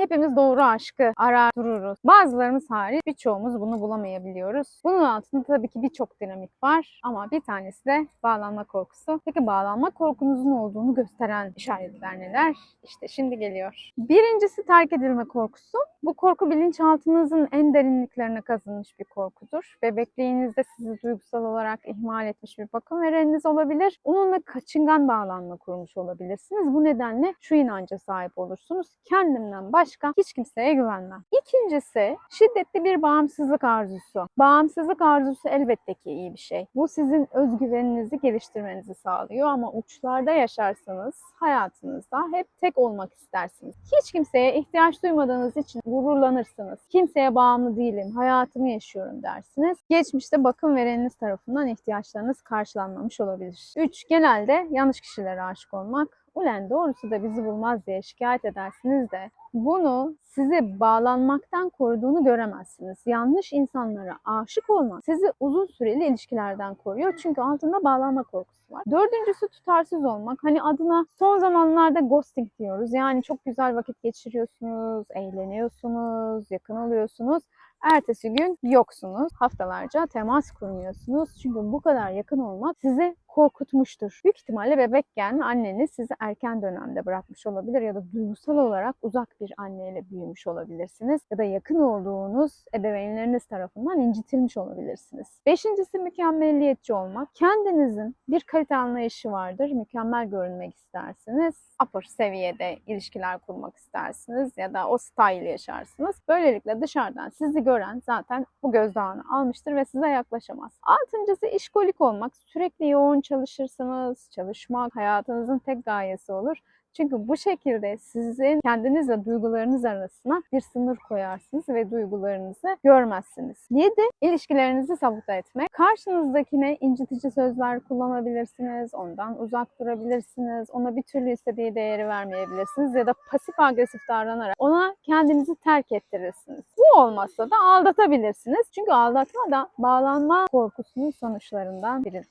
Hepimiz doğru aşkı arar dururuz. Bazılarımız hariç birçoğumuz bunu bulamayabiliyoruz. Bunun altında tabii ki birçok dinamik var ama bir tanesi de bağlanma korkusu. Peki bağlanma korkunuzun olduğunu gösteren işaretler neler? İşte şimdi geliyor. Birincisi terk edilme korkusu. Bu korku bilinçaltınızın en derinliklerine kazınmış bir korkudur. Bebekliğinizde sizi duygusal olarak ihmal etmiş bir bakım vereniniz olabilir. Onunla kaçıngan bağlanma kurmuş olabilirsiniz. Bu nedenle şu inanca sahip olursunuz. Kendimden başka hiç kimseye güvenmem. İkincisi şiddetli bir bağımsızlık arzusu. Bağımsızlık arzusu elbette ki iyi bir şey. Bu sizin özgüveninizi geliştirmenizi sağlıyor ama uçlarda yaşarsanız hayatınızda hep tek olmak istersiniz. Hiç kimseye ihtiyaç duymadığınız için gururlanırsınız. Kimseye bağımlı değilim, hayatımı yaşıyorum dersiniz. Geçmişte bakım vereniniz tarafından ihtiyaçlarınız karşılanmamış olabilir. 3. Genelde yanlış kişilere aşık olmak. Ulen doğrusu da bizi bulmaz diye şikayet edersiniz de bunu sizi bağlanmaktan koruduğunu göremezsiniz. Yanlış insanlara aşık olmak sizi uzun süreli ilişkilerden koruyor. Çünkü altında bağlanma korkusu var. Dördüncüsü tutarsız olmak. Hani adına son zamanlarda ghosting diyoruz. Yani çok güzel vakit geçiriyorsunuz, eğleniyorsunuz, yakın oluyorsunuz. Ertesi gün yoksunuz. Haftalarca temas kurmuyorsunuz. Çünkü bu kadar yakın olmak sizi korkutmuştur. Büyük ihtimalle bebekken anneniz sizi erken dönemde bırakmış olabilir ya da duygusal olarak uzak bir anneyle büyümüş olabilirsiniz ya da yakın olduğunuz ebeveynleriniz tarafından incitilmiş olabilirsiniz. Beşincisi mükemmelliyetçi olmak. Kendinizin bir kalite anlayışı vardır. Mükemmel görünmek istersiniz. Upper seviyede ilişkiler kurmak istersiniz ya da o style yaşarsınız. Böylelikle dışarıdan sizi gören zaten bu gözdağını almıştır ve size yaklaşamaz. Altıncısı işkolik olmak. Sürekli yoğun çalışırsınız. Çalışmak hayatınızın tek gayesi olur. Çünkü bu şekilde sizin kendinizle duygularınız arasına bir sınır koyarsınız ve duygularınızı görmezsiniz. 7. İlişkilerinizi sabote etmek. Karşınızdakine incitici sözler kullanabilirsiniz, ondan uzak durabilirsiniz, ona bir türlü istediği değeri vermeyebilirsiniz ya da pasif agresif davranarak ona kendinizi terk ettirirsiniz. Bu olmazsa da aldatabilirsiniz. Çünkü aldatma da bağlanma korkusunun sonuçlarından biridir.